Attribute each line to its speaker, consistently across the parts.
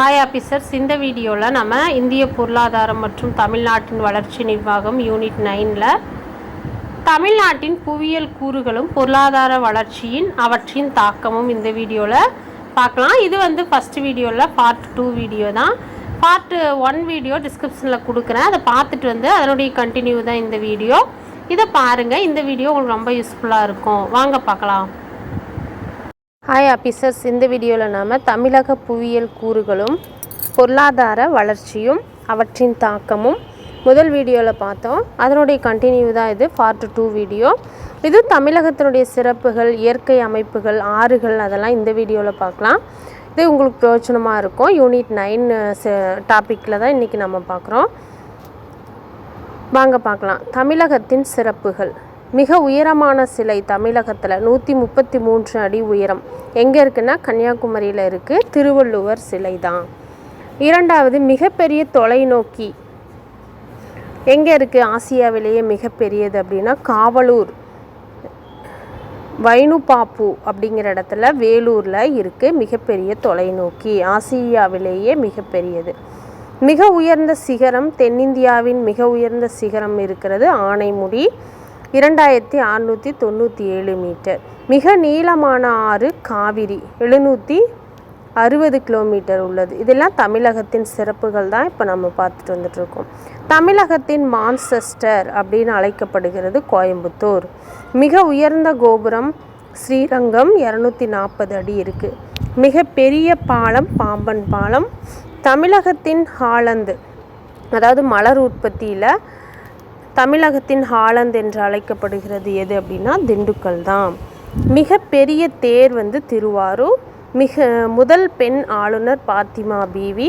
Speaker 1: Hi officers இந்த வீடியோவில் நம்ம இந்திய பொருளாதாரம் மற்றும் தமிழ்நாட்டின் வளர்ச்சி நிர்வாகம் யூனிட் நைனில் தமிழ்நாட்டின் புவியியல் கூறுகளும் பொருளாதார வளர்ச்சியின் அவற்றின் தாக்கமும் இந்த வீடியோவில் பார்க்கலாம். இது வந்து ஃபஸ்ட் வீடியோவில் பார்ட் டூ வீடியோ தான். பார்ட் ஒன் வீடியோ டிஸ்கிரிப்ஷனில் கொடுக்குறேன். அதை பார்த்துட்டு வந்து அதனுடைய கண்டினியூ தான் இந்த வீடியோ. இதை பாருங்கள் இந்த வீடியோ உங்களுக்கு ரொம்ப யூஸ்ஃபுல்லாக இருக்கும். வாங்க பார்க்கலாம். ஹாய் ஆஃபீஸர்ஸ் இந்த வீடியோவில் நாம் தமிழக புவியியல் கூறுகளும் பொருளாதார வளர்ச்சியும் அவற்றின் தாக்கமும் முதல் வீடியோவில் பார்த்தோம். அதனுடைய கண்டினியூ தான் இது பார்ட் டூ வீடியோ இது தமிழகத்தினுடைய சிறப்புகள் இயற்கை அமைப்புகள் ஆறுகள் அதெல்லாம் இந்த வீடியோவில் பார்க்கலாம். இது உங்களுக்கு பிரயோஜனமாக இருக்கும். யூனிட் நைன் டாப்பிக்கில் தான் இன்றைக்கி நம்ம பார்க்குறோம். வாங்க பார்க்கலாம். தமிழகத்தின் சிறப்புகள். மிக உயரமான சிலை தமிழகத்தில் நூற்றி முப்பத்தி மூன்று அடி உயரம். எங்கே இருக்குன்னா கன்னியாகுமரியில் இருக்குது திருவள்ளுவர் சிலை தான் இரண்டாவது மிகப்பெரிய தொலைநோக்கி. எங்கே இருக்குது ஆசியாவிலேயே மிகப்பெரியது அப்படின்னா காவலூர். வைனுபாப்பு அப்படிங்கிற இடத்துல வேலூரில் இருக்குது மிகப்பெரிய தொலைநோக்கி. ஆசியாவிலேயே மிகப்பெரியது. மிக உயர்ந்த சிகரம் தென்னிந்தியாவின் மிக உயர்ந்த சிகரம் இருக்கிறது ஆனைமுடி. இரண்டாயிரத்தி அறநூற்றி தொண்ணூற்றி ஏழு மீட்டர். மிக நீளமான ஆறு காவிரி எழுநூற்றி அறுபது கிலோமீட்டர் உள்ளது. இதெல்லாம் தமிழகத்தின் சிறப்புகள் தான் இப்போ நம்ம பார்த்துட்டு வந்துட்ருக்கோம் தமிழகத்தின் மான்செஸ்டர் அப்படின்னு அழைக்கப்படுகிறது கோயம்புத்தூர். மிக உயர்ந்த கோபுரம் ஸ்ரீரங்கம் இரநூத்தி நாற்பது அடி இருக்குது மிக பெரிய பாலம் பாம்பன் பாலம். தமிழகத்தின் ஹாலந்து அதாவது மலர் உற்பத்தியில் தமிழகத்தின் ஹாலந்து என்று அழைக்கப்படுகிறது எது அப்படின்னா திண்டுக்கல் தான். மிக பெரிய தேர் வந்து திருவாரூர். மிக முதல் பெண் ஆளுநர் பாத்திமா பீவி.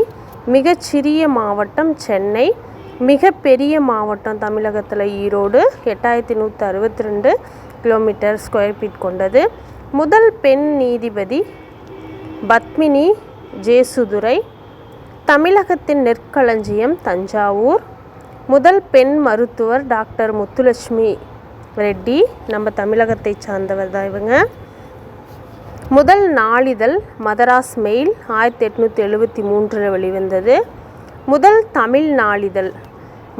Speaker 1: மிகச்சிறிய மாவட்டம் சென்னை. மிக பெரிய மாவட்டம் தமிழகத்தில் ஈரோடு. எட்டாயிரத்தி நூற்றி அறுபத்தி ரெண்டு கிலோமீட்டர் ஸ்கொயர் ஃபீட் கொண்டது. முதல் பெண் நீதிபதி பத்மினி ஜேசுதுரை. தமிழகத்தின் நெற்களஞ்சியம் தஞ்சாவூர். முதல் பெண் மருத்துவர் டாக்டர் முத்துலட்சுமி ரெட்டி நம்ம தமிழகத்தை சார்ந்தவர் தான் இவங்க. முதல் நாளிதழ் மதராஸ் மெயில் ஆயிரத்தி எட்நூற்றி எழுபத்தி மூன்றில் வெளிவந்தது. முதல் தமிழ் நாளிதழ்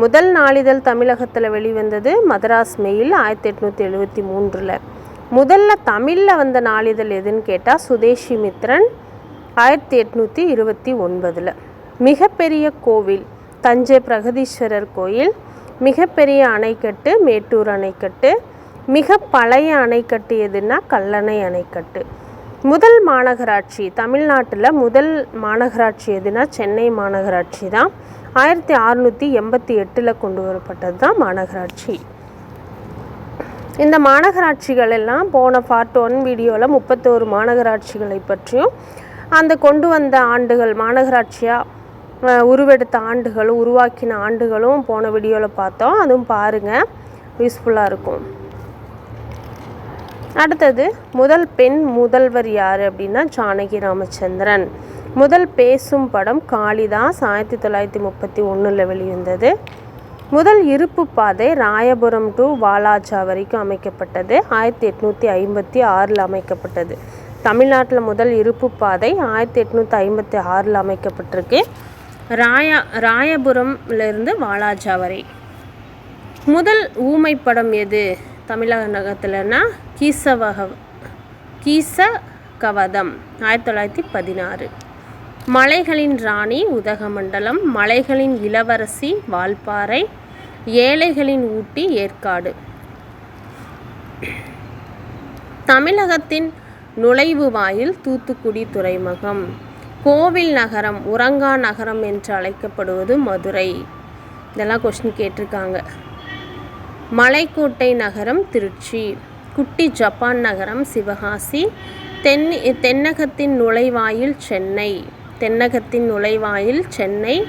Speaker 1: முதல் நாளிதழ் தமிழகத்தில் வெளிவந்தது மதராஸ் மெயில் ஆயிரத்தி எட்நூற்றி எழுபத்தி மூன்றில். முதல்ல தமிழில் வந்த நாளிதழ் எதுன்னு கேட்டால் சுதேஷி மித்ரன் ஆயிரத்தி எட்நூற்றி இருபத்தி ஒன்பதில். மிகப்பெரிய கோவில் தஞ்சை பிரகதீஸ்வரர் கோயில் மிகப்பெரிய அணைக்கட்டு மேட்டூர் அணைக்கட்டு மிக பழைய அணைக்கட்டு எதுன்னா கல்லணை அணைக்கட்டு. முதல் மாநகராட்சி தமிழ்நாட்டில் முதல் மாநகராட்சி எதுனா சென்னை மாநகராட்சி தான். ஆயிரத்தி அறநூற்றி எண்பத்தி எட்டில் கொண்டு வரப்பட்டது தான் மாநகராட்சி. இந்த மாநகராட்சிகள் எல்லாம் போன பார்ட் ஒன் வீடியோவில் முப்பத்தோரு மாநகராட்சிகளை பற்றியும் அந்த கொண்டு வந்த ஆண்டுகள் மாநகராட்சியாக உருவெடுத்த ஆண்டுகளும் உருவாக்கின ஆண்டுகளும் போன வீடியோவில் பார்த்தோம். அதுவும் பாருங்கள் யூஸ்ஃபுல்லாக இருக்கும். அடுத்தது முதல் பெண் முதல்வர் யார் அப்படின்னா ஜானகி ராமச்சந்திரன். முதல் பேசும் படம் காளிதாஸ் ஆயிரத்தி தொள்ளாயிரத்தி முப்பத்தி ஒன்றில் வெளிவந்தது. முதல் இருப்பு பாதை ராயபுரம் டு வாலாஜா வரைக்கும் அமைக்கப்பட்டது. ஆயிரத்தி எட்நூற்றி ஐம்பத்தி ஆறில் அமைக்கப்பட்டது. தமிழ்நாட்டில் முதல் இருப்பு பாதை ஆயிரத்தி எட்நூற்றி ஐம்பத்தி ஆறில் அமைக்கப்பட்டிருக்கு. ராயா ராயபுரம்லேருந்து வாலாஜா வரை முதல் ஊமை படம் எது? தமிழகத்தில்னா கீசவக கீச கவதம் ஆயிரத்தி தொள்ளாயிரத்தி பதினாறு. மலைகளின் ராணி உதகமண்டலம் மலைகளின் இளவரசி வால்பாறை ஏழைகளின் ஊட்டி ஏற்காடு. தமிழகத்தின் நுழைவு வாயில் தூத்துக்குடி துறைமுகம். கோவில் நகரம் உரங்கா நகரம் என்று அழைக்கப்படுவது மதுரை. இதெல்லாம் கொஸ்டின் கேட்டிருக்காங்க. மலைக்கோட்டை நகரம் திருச்சி. குட்டி ஜப்பான் நகரம் சிவகாசி. தென் தென்னகத்தின் நுழைவாயில் சென்னை. தென்னகத்தின் நுழைவாயில் சென்னை.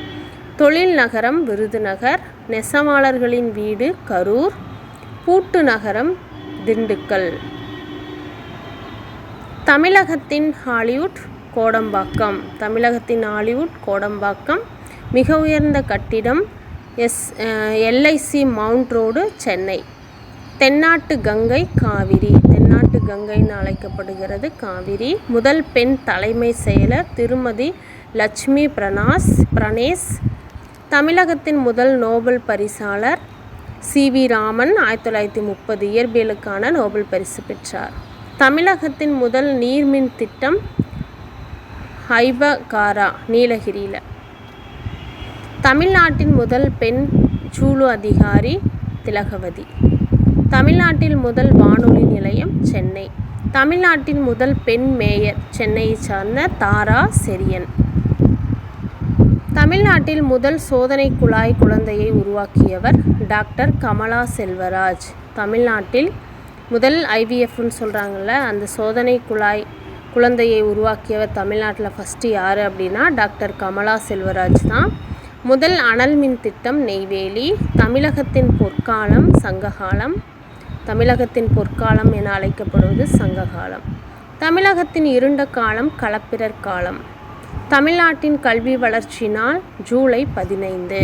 Speaker 1: தொழில் நகரம் விருதுநகர். நெசவாளர்களின் வீடு கரூர். பூட்டு நகரம் திண்டுக்கல். தமிழகத்தின் ஹாலிவுட் கோடம்பாக்கம். தமிழகத்தின் ஹாலிவுட் கோடம்பாக்கம். மிக உயர்ந்த கட்டிடம் எஸ் எல்ஐசி மவுண்ட் ரோடு சென்னை. தென்னாட்டு கங்கை காவிரி. தென்னாட்டு கங்கைன்னு அழைக்கப்படுகிறது காவிரி. முதல் பெண் தலைமை செயலர் திருமதி லட்சுமி பிரணாஸ் பிரணேஷ். தமிழகத்தின் முதல் நோபல் பரிசாளர் சி வி ராமன் ஆயிரத்தி தொள்ளாயிரத்தி முப்பது இயற்பியலுக்கான நோபல் பரிசு பெற்றார். தமிழகத்தின் முதல் நீர்மின் திட்டம் ஹைபகாரா நீலகிரியில். தமிழ்நாட்டின் முதல் பெண் சூலு அதிகாரி திலகவதி. தமிழ்நாட்டில் முதல் வானொலி நிலையம் சென்னை. தமிழ்நாட்டின் முதல் பெண் மேயர் சென்னையை சார்ந்த தாரா செரியன். தமிழ்நாட்டில் முதல் சோதனை குழாய் குழந்தையை உருவாக்கியவர் டாக்டர் கமலா செல்வராஜ். தமிழ்நாட்டில் முதல் ஐவிஎஃப்னு சொல்கிறாங்கல்ல அந்த சோதனை குழாய் குழந்தையை உருவாக்கியவர் தமிழ்நாட்டில் ஃபஸ்ட்டு யார் அப்படின்னா டாக்டர் கமலா செல்வராஜ் தான். முதல் அனல் மின் திட்டம் நெய்வேலி தமிழகத்தின் பொற்காலம் சங்ககாலம். தமிழகத்தின் பொற்காலம் என அழைக்கப்படுவது சங்ககாலம். தமிழகத்தின் இருண்ட காலம் களப்பிரர் காலம். தமிழ்நாட்டின் கல்வி வளர்ச்சி நாள் ஜூலை பதினைந்து.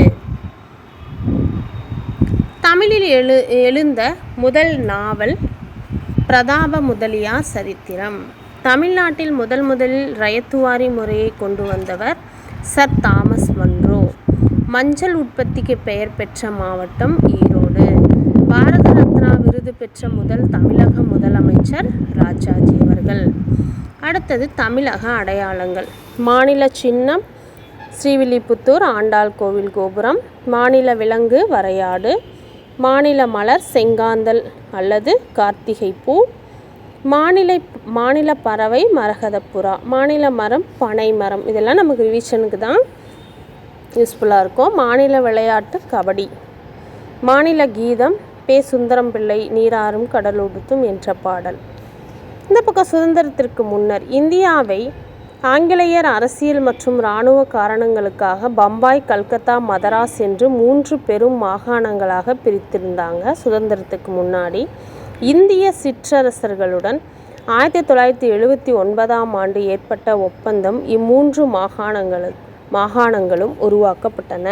Speaker 1: தமிழில் எழு எழுந்த முதல் நாவல் பிரதாப முதலியார் சரித்திரம். தமிழ்நாட்டில் முதல் முதலில் ரயத்துவாரி முறையை கொண்டு வந்தவர் சர் தாமஸ் மன்றோ. மஞ்சள் உற்பத்திக்கு பெயர் பெற்ற மாவட்டம் ஈரோடு. பாரத ரத்னா விருது பெற்ற முதல் தமிழக முதலமைச்சர் ராஜாஜி அவர்கள். அடுத்தது தமிழக அடையாளங்கள். மாநில சின்னம் ஸ்ரீவில்லிபுத்தூர் ஆண்டாள் கோவில் கோபுரம் மாநில விலங்கு வரையாடு மாநில மலர் செங்காந்தல் அல்லது கார்த்திகை பூ மாநில மாநில பறவை மரகதப்புறா. மாநில மரம் பனை மரம். இதெல்லாம் நமக்கு ரிவிஷனுக்கு தான் யூஸ்ஃபுல்லாக இருக்கும். மாநில விளையாட்டு கபடி. மாநில கீதம் பே சுந்தரம் பிள்ளை நீராறும் கடலுடுத்தும் என்ற பாடல். இந்த பக்கம் சுதந்திரத்திற்கு முன்னர் இந்தியாவை ஆங்கிலேயர் அரசியல் மற்றும் இராணுவ காரணங்களுக்காக பம்பாய் கல்கத்தா மதராஸ் என்று மூன்று பெரும் மாகாணங்களாக பிரித்திருந்தாங்க சுதந்திரத்துக்கு முன்னாடி. இந்திய சிற்றரசர்களுடன் ஆயிரத்தி தொள்ளாயிரத்தி எழுபத்தி ஒன்பதாம் ஆண்டு ஏற்பட்ட ஒப்பந்தம் இம்மூன்று மாகாணங்களு மாகாணங்களும் உருவாக்கப்பட்டன.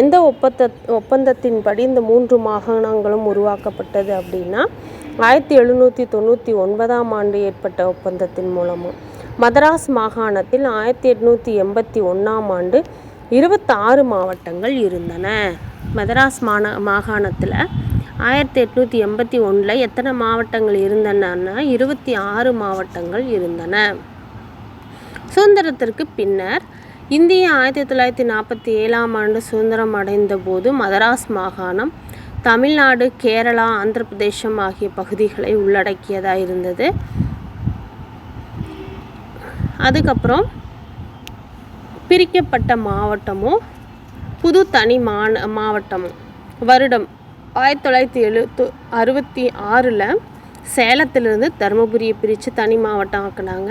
Speaker 1: எந்த ஒப்பந்த ஒப்பந்தத்தின்படி இந்த மூன்று மாகாணங்களும் உருவாக்கப்பட்டது அப்படின்னா ஆயிரத்தி எழுநூற்றி தொண்ணூற்றி ஒன்பதாம் ஆண்டு ஏற்பட்ட ஒப்பந்தத்தின் மூலமும் மதராஸ் மாகாணத்தில் ஆயிரத்தி எட்நூற்றி எண்பத்தி ஒன்றாம் ஆண்டு இருபத்தாறு மாவட்டங்கள் இருந்தன. மதராஸ் மாந மாகாணத்தில் ஆயிரத்தி எட்நூற்றி எண்பத்தி ஒன்றில் எத்தனை மாவட்டங்கள் இருந்தனன்னா இருபத்தி ஆறு மாவட்டங்கள் இருந்தன. சுதந்திரத்திற்கு பின்னர் இந்திய ஆயிரத்தி தொள்ளாயிரத்தி நாற்பத்தி ஏழாம் ஆண்டு சுதந்திரம் அடைந்த போது மதராஸ் மாகாணம் தமிழ்நாடு கேரளா ஆந்திர பிரதேசம் ஆகிய பகுதிகளை உள்ளடக்கியதாக இருந்தது. அதுக்கப்புறம் பிரிக்கப்பட்ட மாவட்டமும் புது தனி மாவட்டமும். வருடம் ஆயிரத்தி தொள்ளாயிரத்தி எழுத்து அறுபத்தி ஆறில் சேலத்திலிருந்து தருமபுரியை பிரித்து தனி மாவட்டம் ஆக்கினாங்க.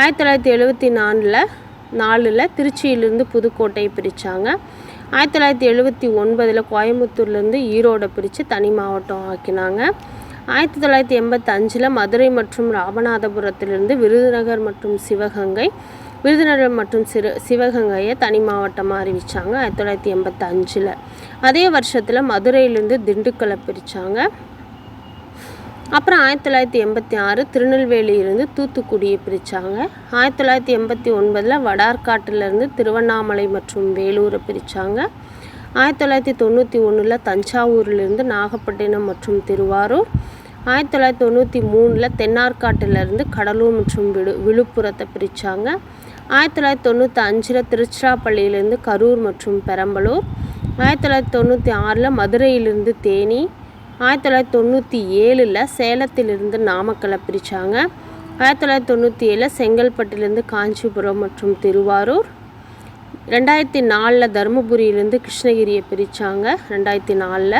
Speaker 1: ஆயிரத்தி தொள்ளாயிரத்தி எழுபத்தி நாலில் நாலில் திருச்சியிலிருந்து புதுக்கோட்டையை பிரித்தாங்க ஆயிரத்தி தொள்ளாயிரத்தி எழுபத்தி ஒன்பதில் கோயம்புத்தூர்லேருந்து ஈரோடை பிரித்து தனி மாவட்டம் ஆக்கினாங்க. ஆயிரத்தி தொள்ளாயிரத்தி எண்பத்தஞ்சில் மதுரை மற்றும் ராமநாதபுரத்திலிருந்து விருதுநகர் மற்றும் சிவகங்கை விருதுநகர் மற்றும் சிறு சிவகங்கையை தனி மாவட்டமாக அறிவித்தாங்க ஆயிரத்தி தொள்ளாயிரத்தி எண்பத்தஞ்சில் அதே வருஷத்தில் மதுரையிலேருந்து திண்டுக்கலை பிரித்தாங்க அப்புறம் ஆயிரத்தி தொள்ளாயிரத்தி எண்பத்தி ஆறு திருநெல்வேலியிலிருந்து தூத்துக்குடியை பிரித்தாங்க ஆயிரத்தி தொள்ளாயிரத்தி எண்பத்தி ஒன்பதில் வடார்காட்டிலிருந்து திருவண்ணாமலை மற்றும் வேலூரை பிரித்தாங்க ஆயிரத்தி தொள்ளாயிரத்தி தொண்ணூற்றி ஒன்றில் தஞ்சாவூரிலிருந்து நாகப்பட்டினம் மற்றும் திருவாரூர். ஆயிரத்தி தொள்ளாயிரத்தி தொண்ணூற்றி மூணில் தென்னார்காட்டிலிருந்து கடலூர் மற்றும் விழு விழுப்புரத்தை பிரித்தாங்க ஆயிரத்தி தொள்ளாயிரத்தி தொண்ணூற்றி அஞ்சில் திருச்சிராப்பள்ளியிலேருந்து கரூர் மற்றும் பெரம்பலூர் ஆயிரத்தி தொள்ளாயிரத்தி தொண்ணூற்றி ஆறில் மதுரையிலிருந்து தேனி ஆயிரத்தி தொள்ளாயிரத்தி தொண்ணூற்றி ஏழில் சேலத்திலிருந்து நாமக்கலை பிரித்தாங்க ஆயிரத்தி தொள்ளாயிரத்தி தொண்ணூற்றி ஏழில் செங்கல்பட்டிலிருந்து காஞ்சிபுரம் மற்றும் திருவாரூர் ரெண்டாயிரத்தி நாலில் தருமபுரியிலேருந்து கிருஷ்ணகிரியை பிரித்தாங்க ரெண்டாயிரத்தி நாலில்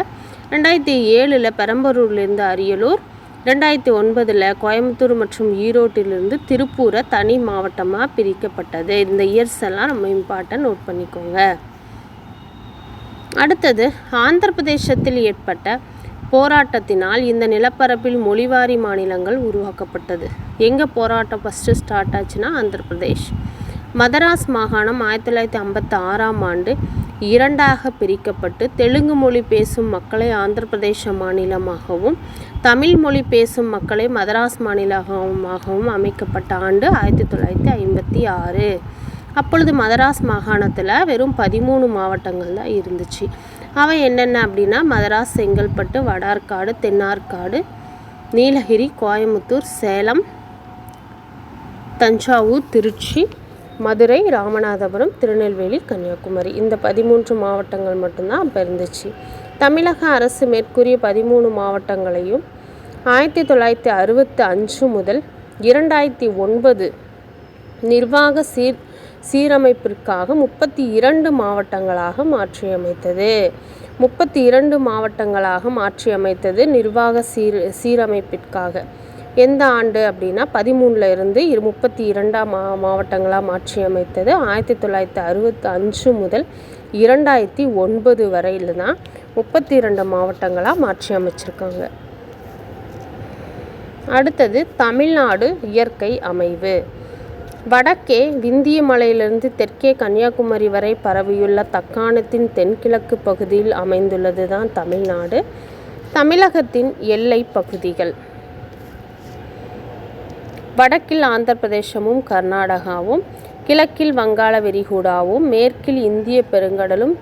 Speaker 1: ரெண்டாயிரத்தி ஏழில் பெரம்பலூர்லேருந்து அரியலூர் ரெண்டாயிரத்தி ஒன்பதில் கோயம்புத்தூர் மற்றும் ஈரோட்டிலிருந்து திருப்பூரை தனி மாவட்டமாக பிரிக்கப்பட்டது. இந்த இயர்ஸ் எல்லாம் நம்ம இம்பார்ட்டன் நோட் பண்ணிக்கோங்க. அடுத்தது ஆந்திர பிரதேசத்தில் ஏற்பட்ட போராட்டத்தினால் இந்த நிலப்பரப்பில் மொழிவாரி மாநிலங்கள் உருவாக்கப்பட்டது. எங்கே போராட்டம் ஃபஸ்ட்டு ஸ்டார்ட் ஆச்சுன்னா ஆந்திர பிரதேஷ் மதராஸ் மாகாணம் ஆயிரத்தி தொள்ளாயிரத்தி ஐம்பத்தி ஆறாம் ஆண்டு இரண்டாக பிரிக்கப்பட்டு தெலுங்கு மொழி பேசும் மக்களை ஆந்திர பிரதேச மாநிலமாகவும் தமிழ் மொழி பேசும் மக்களை மதராஸ் மாநிலமாகவும் அமைக்கப்பட்ட ஆண்டு ஆயிரத்தி தொள்ளாயிரத்தி ஐம்பத்தி ஆறு. அப்பொழுது மதராஸ் மாகாணத்தில் வெறும் பதிமூணு மாவட்டங்கள் தான் இருந்துச்சு. அவை என்னென்ன அப்படின்னா மதராஸ் செங்கல்பட்டு வடார்காடு தென்னார்காடு நீலகிரி கோயமுத்தூர் சேலம் தஞ்சாவூர் திருச்சி மதுரை ராமநாதபுரம் திருநெல்வேலி கன்னியாகுமரி. இந்த பதிமூன்று மாவட்டங்கள் மட்டும்தான் அப்போ இருந்துச்சு. தமிழக அரசு மேற்கூறிய பதிமூணு மாவட்டங்களையும் ஆயிரத்தி தொள்ளாயிரத்தி அறுபத்தி அஞ்சு முதல் இரண்டாயிரத்தி ஒன்பது நிர்வாக சீர் சீரமைப்பிற்காக முப்பத்தி இரண்டு மாவட்டங்களாக மாற்றியமைத்தது. முப்பத்தி இரண்டு மாவட்டங்களாக மாற்றியமைத்தது நிர்வாக சீர் சீரமைப்பிற்காக. எந்த ஆண்டு அப்படின்னா பதிமூணில் இருந்து இரு முப்பத்தி இரண்டாம் மா மாவட்டங்களாக மாற்றியமைத்தது ஆயிரத்தி தொள்ளாயிரத்தி அறுபத்தி அஞ்சு முதல் இரண்டாயிரத்தி ஒன்பது வரையில் தான் முப்பத்தி இரண்டு மாவட்டங்களாக மாற்றி அமைச்சிருக்காங்க. அடுத்தது தமிழ்நாடு இயற்கை அமைவு. வடக்கே விந்திய மலையிலிருந்து தெற்கே கன்னியாகுமரி வரை பரவியுள்ள தக்காணத்தின் தென்கிழக்கு பகுதியில் அமைந்துள்ளது தான் தமிழ்நாடு. தமிழகத்தின் எல்லை பகுதிகள். வடக்கில் ஆந்திர பிரதேசமும் கர்நாடகாவும் கிழக்கில் வங்காள விரிகுடாவும் மேற்கில் இந்திய பெருங்கடலும்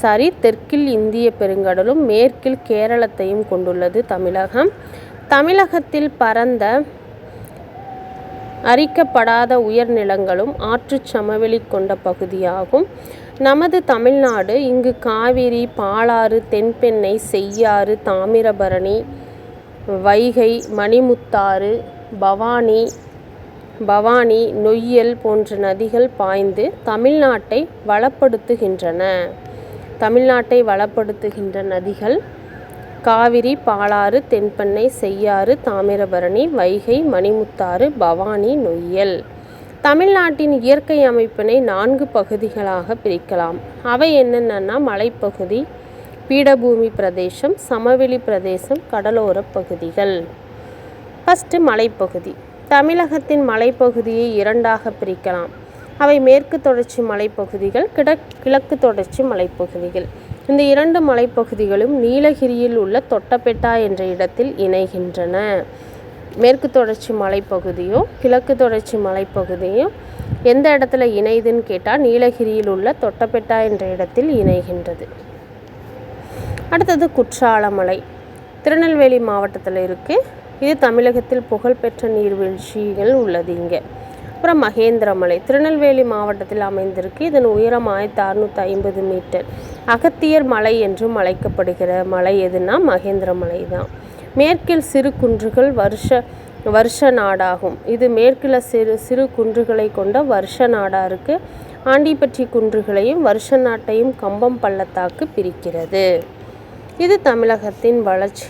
Speaker 1: சாரி தெற்கில் இந்திய பெருங்கடலும் மேற்கில் கேரளத்தையும் கொண்டுள்ளது தமிழகம். தமிழகத்தில் பரந்த அரிக்கப்படாத உயர்நிலங்களும் ஆற்றுச் சமவெளி கொண்ட பகுதியாகும். நமது தமிழ்நாடு இங்கு காவிரி பாலாறு தென்பெண்ணை செய்யாறு தாமிரபரணி வைகை மணிமுத்தாறு பவானி பவானி நொய்யல் போன்ற நதிகள் பாய்ந்து தமிழ்நாட்டை வளப்படுத்துகின்றன. தமிழ்நாட்டை வளப்படுத்துகின்ற நதிகள் காவிரி பாலாறு தென்பெண்ணை செய்யாறு தாமிரபரணி வைகை மணிமுத்தாறு பவானி நொய்யல். தமிழ்நாட்டின் இயற்கை அமைப்பினை நான்கு பகுதிகளாக பிரிக்கலாம். அவை என்னென்னா மலைப்பகுதி பீடபூமி பிரதேசம் சமவெளி பிரதேசம் கடலோர பகுதிகள். ஃபஸ்ட்டு மலைப்பகுதி. தமிழகத்தின் மலைப்பகுதியை இரண்டாக பிரிக்கலாம். அவை மேற்கு தொடர்ச்சி மலைப்பகுதிகள் கிட கிழக்கு தொடர்ச்சி மலைப்பகுதிகள். இந்த இரண்டு மலைப்பகுதிகளும் நீலகிரியில் உள்ள தொட்டபெட்டா என்ற இடத்தில் இணைகின்றன. மேற்கு தொடர்ச்சி மலைப்பகுதியும் கிழக்கு தொடர்ச்சி மலைப்பகுதியும் எந்த இடத்துல இணையுதுன்னு கேட்டால் நீலகிரியில் உள்ள தொட்டபெட்டா என்ற இடத்தில் இணைகின்றது. அடுத்தது குற்றாலமலை. திருநெல்வேலி மாவட்டத்தில் இருக்குது இது தமிழகத்தில் புகழ்பெற்ற நீர்வீழ்ச்சிகள் உள்ளது இங்கே. அப்புறம் மகேந்திரமலை. திருநெல்வேலி மாவட்டத்தில் அமைந்திருக்கு. இதன் உயரம் ஆயிரத்தி அறுநூற்றி ஐம்பது மீட்டர். அகத்தியர் மலை என்றும் அழைக்கப்படுகிற மலை எதுனா மகேந்திரமலை தான். மேற்கில் சிறு குன்றுகள் வருஷ வருஷ நாடாகும். இது மேற்கில் சிறு சிறு குன்றுகளை கொண்ட வருஷ நாடாக இருக்குது ஆண்டிப்பட்டி குன்றுகளையும் வருஷ நாட்டையும் கம்பம் பள்ளத்தாக்கு பிரிக்கிறது. இது தமிழகத்தின் வளர்ச்சி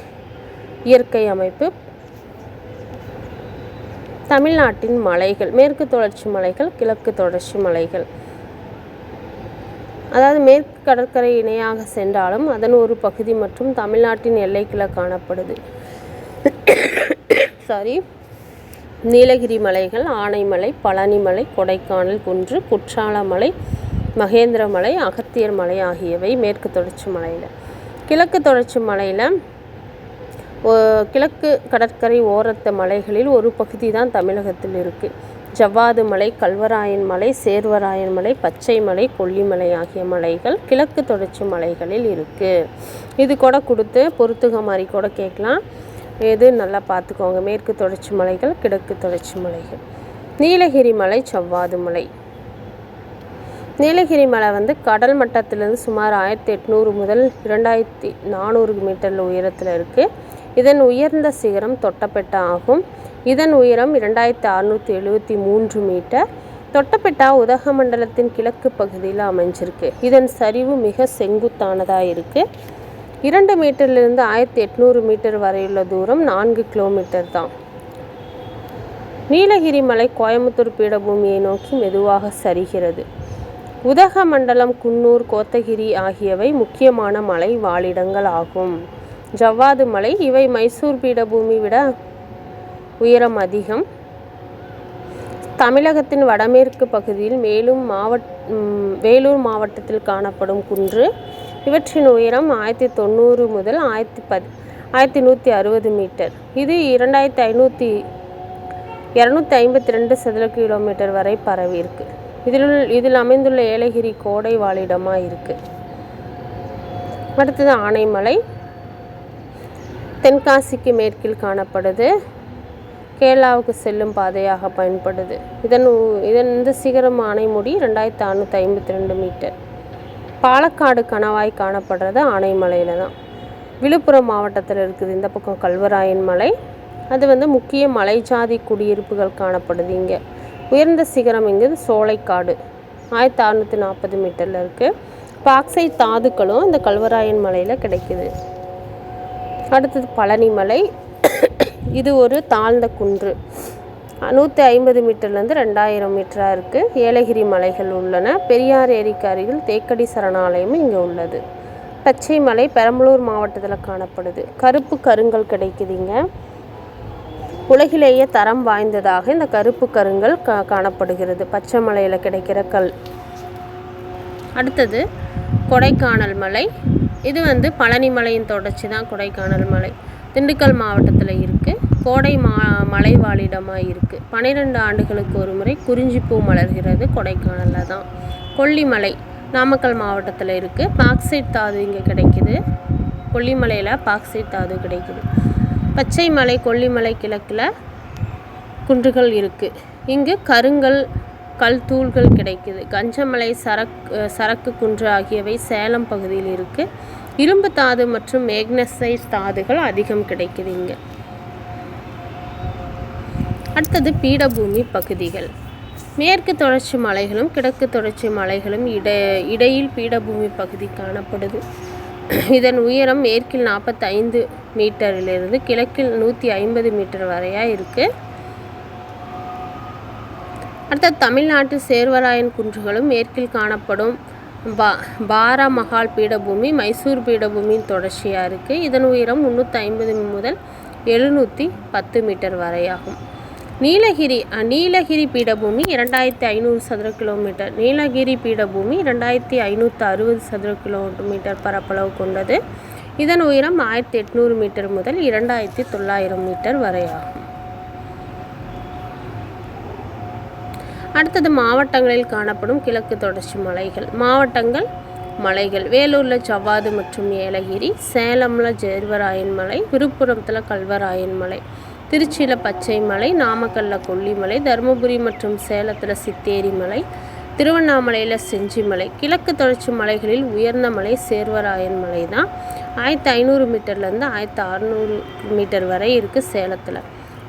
Speaker 1: இயற்கை அமைப்பு தமிழ்நாட்டின் மலைகள் மேற்கு தொடர்ச்சி மலைகள் கிழக்கு தொடர்ச்சி மலைகள். அதாவது மேற்கு கடற்கரை இணையாக சென்றாலும் அதன் ஒரு பகுதி மற்றும் தமிழ்நாட்டின் எல்லைக்குள்ள காணப்படுது. சாரி நீலகிரி மலைகள் ஆனைமலை பழனிமலை கொடைக்கானல் குன்று குற்றாலமலை மகேந்திரமலை அகத்தியர் மலை ஆகியவை மேற்கு தொடர்ச்சி மலையில். கிழக்கு தொடர்ச்சி மலையில் கிழக்கு கடற்கரை ஓரத்த மலைகளில் ஒரு பகுதி தான் தமிழகத்தில் இருக்குது ஜவ்வாது மலை கல்வராயன் மலை சேர்வராயன் மலை பச்சை மலை கொல்லிமலை ஆகிய மலைகள் கிழக்கு தொடர்ச்சி மலைகளில் இருக்குது இது கூட கொடுத்து பொறுத்துக மாதிரி கூட கேட்கலாம். எது நல்லா பார்த்துக்கோங்க. மேற்கு தொடர்ச்சி மலைகள் கிழக்கு தொடர்ச்சி மலைகள். நீலகிரி மலை செவ்வாது மலை. நீலகிரி மலை வந்து கடல் மட்டத்திலிருந்து சுமார் ஆயிரத்தி எட்நூறு முதல் இரண்டாயிரத்தி நானூறு மீட்டர் உயரத்தில் இருக்குது இதன் உயர்ந்த சிகரம் தொட்டபெட்டா ஆகும். இதன் உயரம் இரண்டாயிரத்தி அறுநூற்றி எழுபத்தி மூன்று மீட்டர். தொட்டபெட்டா உதகமண்டலத்தின் கிழக்கு பகுதியில் அமைஞ்சிருக்கு. இதன் சரிவு மிக செங்குத்தானதாக இருக்குது இரண்டு மீட்டர்லேருந்து ஆயிரத்தி எட்நூறு மீட்டர் வரையுள்ள தூரம் நான்கு கிலோமீட்டர் தான். நீலகிரி மலை கோயம்புத்தூர் பீடபூமியை நோக்கி மெதுவாக சரிகிறது. உதகமண்டலம் குன்னூர் கோத்தகிரி ஆகியவை முக்கியமான மலை வாழிடங்கள் ஆகும் ஜவ்வாது மலை இவை மைசூர் பீடபூமி விட உயரம் அதிகம். தமிழகத்தின் வடமேற்கு பகுதியில் மேலும் மாவட் வேலூர் மாவட்டத்தில் காணப்படும் குன்று. இவற்றின் உயரம் ஆயிரத்தி தொண்ணூறு முதல் ஆயிரத்தி பத் ஆயிரத்தி நூற்றி அறுபது மீட்டர். இது இரண்டாயிரத்தி ஐநூற்றி இரநூத்தி ஐம்பத்தி ரெண்டு சதுர கிலோமீட்டர் வரை பரவி இருக்கு. இதில் இதில் அமைந்துள்ள ஏலகிரி கோடை வாழிடமாக இருக்குது அடுத்தது ஆனைமலை. தென்காசிக்கு மேற்கில் காணப்படுது. கேரளாவுக்கு செல்லும் பாதையாக பயன்படுது. இதன் இதன் இந்த சிகரம் ஆனைமுடி ரெண்டாயிரத்தி அறநூற்றி ஐம்பத்தி ரெண்டு மீட்டர். பாலக்காடு கணவாய் காணப்படுறது ஆனைமலையில் தான். விழுப்புரம் மாவட்டத்தில் இருக்குது இந்த பக்கம் கல்வராயன் மலை. அது வந்து முக்கிய மலைஜாதி குடியிருப்புகள் காணப்படுது இங்கே. உயர்ந்த சிகரம் இங்கே சோலைக்காடு. ஆயிரத்தி அறநூற்றி நாற்பது மீட்டரில் இருக்குது பாக்சைட் தாதுக்களும் இந்த கல்வராயன் மலையில் கிடைக்குது. அடுத்தது பழனிமலை. இது ஒரு தாழ்ந்த குன்று. நூற்றி ஐம்பது மீட்டர்லேருந்து ரெண்டாயிரம் மீட்டராக இருக்குது ஏலகிரி மலைகள் உள்ளன. பெரியார் ஏரிக்கு அருகில் தேக்கடி சரணாலயமும் இங்கே உள்ளது. பச்சை மலை பெரம்பலூர் மாவட்டத்தில் காணப்படுது. கருப்பு கருங்கல் கிடைக்குதுங்க உலகிலேயே தரம் வாய்ந்ததாக இந்த கருப்பு கருங்கல் கா காணப்படுகிறது. பச்சை மலையில் கிடைக்கிற கல். அடுத்தது கொடைக்கானல் மலை. இது வந்து பழனி மலையின் தொடர்ச்சி தான் கொடைக்கானல் மலை. திண்டுக்கல் மாவட்டத்தில் இருக்குது கோடை மா மலைவாழிடமாக இருக்குது பன்னிரெண்டு ஆண்டுகளுக்கு ஒரு முறை குறிஞ்சிப்பூ மலர்கிறது கொடைக்கானலில் தான். கொல்லிமலை நாமக்கல் மாவட்டத்தில் இருக்குது பாக்சைட் தாது இங்கே கிடைக்குது. கொல்லிமலையில் பாக்சைட் தாது கிடைக்குது. பச்சை மலை கொல்லிமலை கிழக்கில் குன்றுகள் இருக்குது இங்கு கருங்கல் கல் தூள்கள் கிடைக்குது. கஞ்சமலை சரக்கு சரக்கு குன்று ஆகியவை சேலம் பகுதியில் இருக்குது இரும்பு தாது மற்றும் மேக்னசைட் தாதுகள் அதிகம் கிடைக்குது இங்கே. அடுத்தது பீடபூமி பகுதிகள். மேற்கு தொடர்ச்சி மலைகளும் கிழக்கு தொடர்ச்சி மலைகளும் இட இடையில் பீடபூமி பகுதி காணப்படுது. இதன் உயரம் மேற்கில் நாற்பத்தைந்து மீட்டரிலிருந்து கிழக்கில் நூற்றி ஐம்பது மீட்டர் வரையாக இருக்குது அடுத்தது தமிழ்நாட்டு சேர்வராயன் குன்றுகளும் மேற்கில் காணப்படும் பா பாராமகால் பீடபூமி மைசூர் பீடபூமியின் தொடர்ச்சியாக இருக்குது இதன் உயரம் முந்நூற்றி ஐம்பது முதல் எழுநூற்றி பத்து மீட்டர் வரையாகும். நீலகிரி நீலகிரி பீடபூமி இரண்டாயிரத்தி ஐநூறு சதுர கிலோமீட்டர். நீலகிரி பீடபூமி இரண்டாயிரத்தி ஐநூற்றி அறுபது சதுர கிலோமீட்டர் பரப்பளவு கொண்டது. இதன் உயரம் ஆயிரத்தி எட்நூறு மீட்டர் முதல் இரண்டாயிரத்தி தொள்ளாயிரம் மீட்டர் வரையாகும். அடுத்தது மாவட்டங்களில் காணப்படும் கிழக்கு தொடர்ச்சி மலைகள். மாவட்டங்கள் மலைகள். வேலூரில் ஜவ்வாது மற்றும் ஏலகிரி சேலமில் ஜெர்வராயன் மலை விழுப்புரத்தில் கல்வராயன் மலை திருச்சியில் பச்சை மலை நாமக்கல்லில் கொல்லிமலை தருமபுரி மற்றும் சேலத்தில் சித்தேரி மலை திருவண்ணாமலையில் செஞ்சிமலை கிழக்கு தொடர்ச்சி மலைகளில் உயர்ந்த மலை சேர்வராயன் மலை தான் ஆயிரத்தி ஐநூறு மீட்டர்லேருந்து ஆயிரத்தி அறநூறு மீட்டர் வரை இருக்குது சேலத்தில்.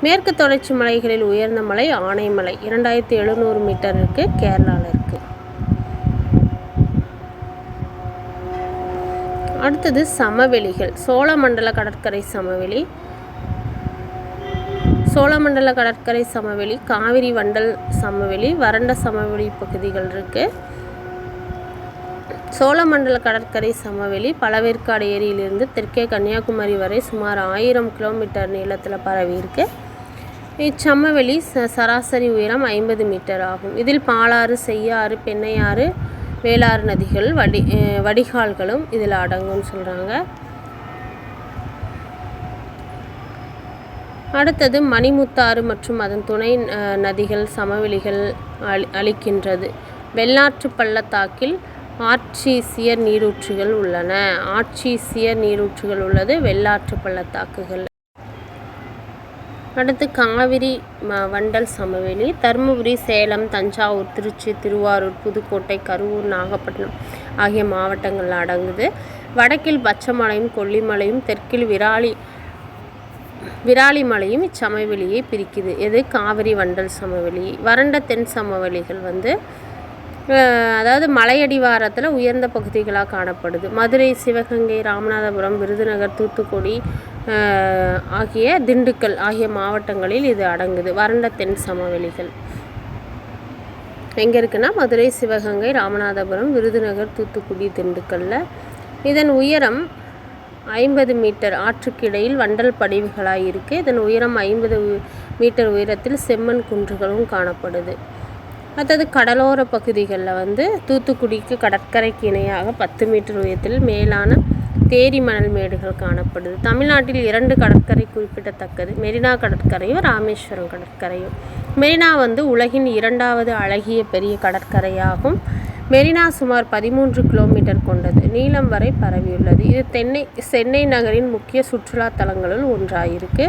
Speaker 1: மேற்கு தொடர்ச்சி மலைகளில் உயர்ந்த மலை ஆனைமலை. இரண்டாயிரத்தி எழுநூறு மீட்டர் இருக்குது கேரளாவில் இருக்குது அடுத்தது சமவெளிகள். சோழமண்டல கடற்கரை சமவெளி. சோழமண்டல கடற்கரை சமவெளி காவிரி வண்டல் சமவெளி வறண்ட சமவெளி பகுதிகள் இருக்குது சோழமண்டல கடற்கரை சமவெளி பழவேற்காடு ஏரியிலிருந்து தெற்கே கன்னியாகுமரி வரை சுமார் ஆயிரம் கிலோமீட்டர் நீளத்தில் பரவி இருக்கு. இச்சமவெளி ச சராசரி உயரம் ஐம்பது மீட்டர் ஆகும். இதில் பாலாறு செய்யாறு பெண்ணையாறு வேளாறு நதிகள் வடி வடிகால்களும் இதில் அடங்கும்னு சொல்கிறாங்க அடுத்தது மணிமுத்தாறு மற்றும் அதன் துணை நதிகள் சமவெளிகள் அளி அளிக்கின்றது. வெள்ளாற்று பள்ளத்தாக்கில் ஆட்சிசியர் நீரூற்றுகள் உள்ளன. ஆட்சிசியர் நீரூற்றுகள் உள்ளது வெள்ளாற்று பள்ளத்தாக்குகள். அடுத்து காவிரி ம- வண்டல் சமவெளி தருமபுரி சேலம் தஞ்சாவூர் திருச்சி திருவாரூர் புதுக்கோட்டை கரூர் நாகப்பட்டினம் ஆகிய மாவட்டங்கள் அடங்குது. வடக்கில் பச்சைமலையும் கொல்லிமலையும் தெற்கில் விராலி விராலிமலையும் இச்சமவெளியை பிரிக்குது. எது? காவிரி வண்டல் சமவெளி. வறண்ட தென் சமவெளிகள் வந்து அதாவது மலையடிவாரத்தில் உயர்ந்த பகுதிகளாக காணப்படுது. மதுரை சிவகங்கை ராமநாதபுரம் விருதுநகர் தூத்துக்குடி ஆகிய திண்டுக்கல் ஆகிய மாவட்டங்களில் இது அடங்குது. வறண்ட தென் சமவெளிகள். எங்கே இருக்குன்னா மதுரை சிவகங்கை ராமநாதபுரம் விருதுநகர் தூத்துக்குடி திண்டுக்கல்ல. இதன் உயரம் ஐம்பது மீட்டர். ஆற்றுக்கிடையில் வண்டல் படிவுகளாக இருக்குது இதன் உயரம் ஐம்பது மீட்டர் உயரத்தில் செம்மண் குன்றுகளும் காணப்படுது. அடுத்தது கடலோர பகுதிகளில் வந்து தூத்துக்குடிக்கு கடற்கரைக்கு இணையாக பத்து மீட்டர் உயரத்தில் மேலான தேரி மணல் மேடுகள் காணப்படுது. தமிழ்நாட்டில் இரண்டு கடற்கரை குறிப்பிடத்தக்கது. மெரினா கடற்கரையும் ராமேஸ்வரம் கடற்கரையும். மெரினா வந்து உலகின் இரண்டாவது அழகிய பெரிய கடற்கரையாகும். மெரினா சுமார் பதிமூன்று கிலோமீட்டர் கொண்டது. நீளம் வரை பரவியுள்ளது. இது தென்னை சென்னை நகரின் முக்கிய சுற்றுலா தலங்களுள் ஒன்றாயிருக்கு.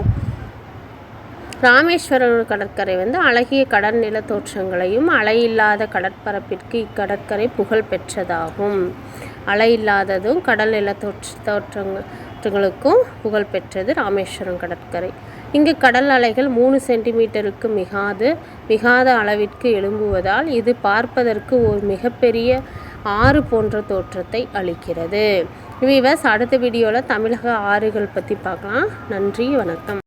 Speaker 1: ராமேஸ்வரம் கடற்கரை வந்து அழகிய கடல் நில தோற்றங்களையும் அலையில்லாத கடற்பரப்பிற்கு இக்கடற்கரை புகழ் பெற்றதாகும். அலை இல்லாததும் கடல் நில தோற்ற தோற்றங்களுக்கும் புகழ் பெற்றது ராமேஸ்வரம் கடற்கரை. இங்கு கடல் அலைகள் மூணு சென்டிமீட்டருக்கு மிகாது மிகாத அளவிற்கு எழும்புவதால் இது பார்ப்பதற்கு ஒரு மிகப்பெரிய ஆறு போன்ற தோற்றத்தை அளிக்கிறது. விவஸ் அடுத்த வீடியோவில் தமிழக ஆறுகள் பற்றி பார்க்கலாம். நன்றி வணக்கம்.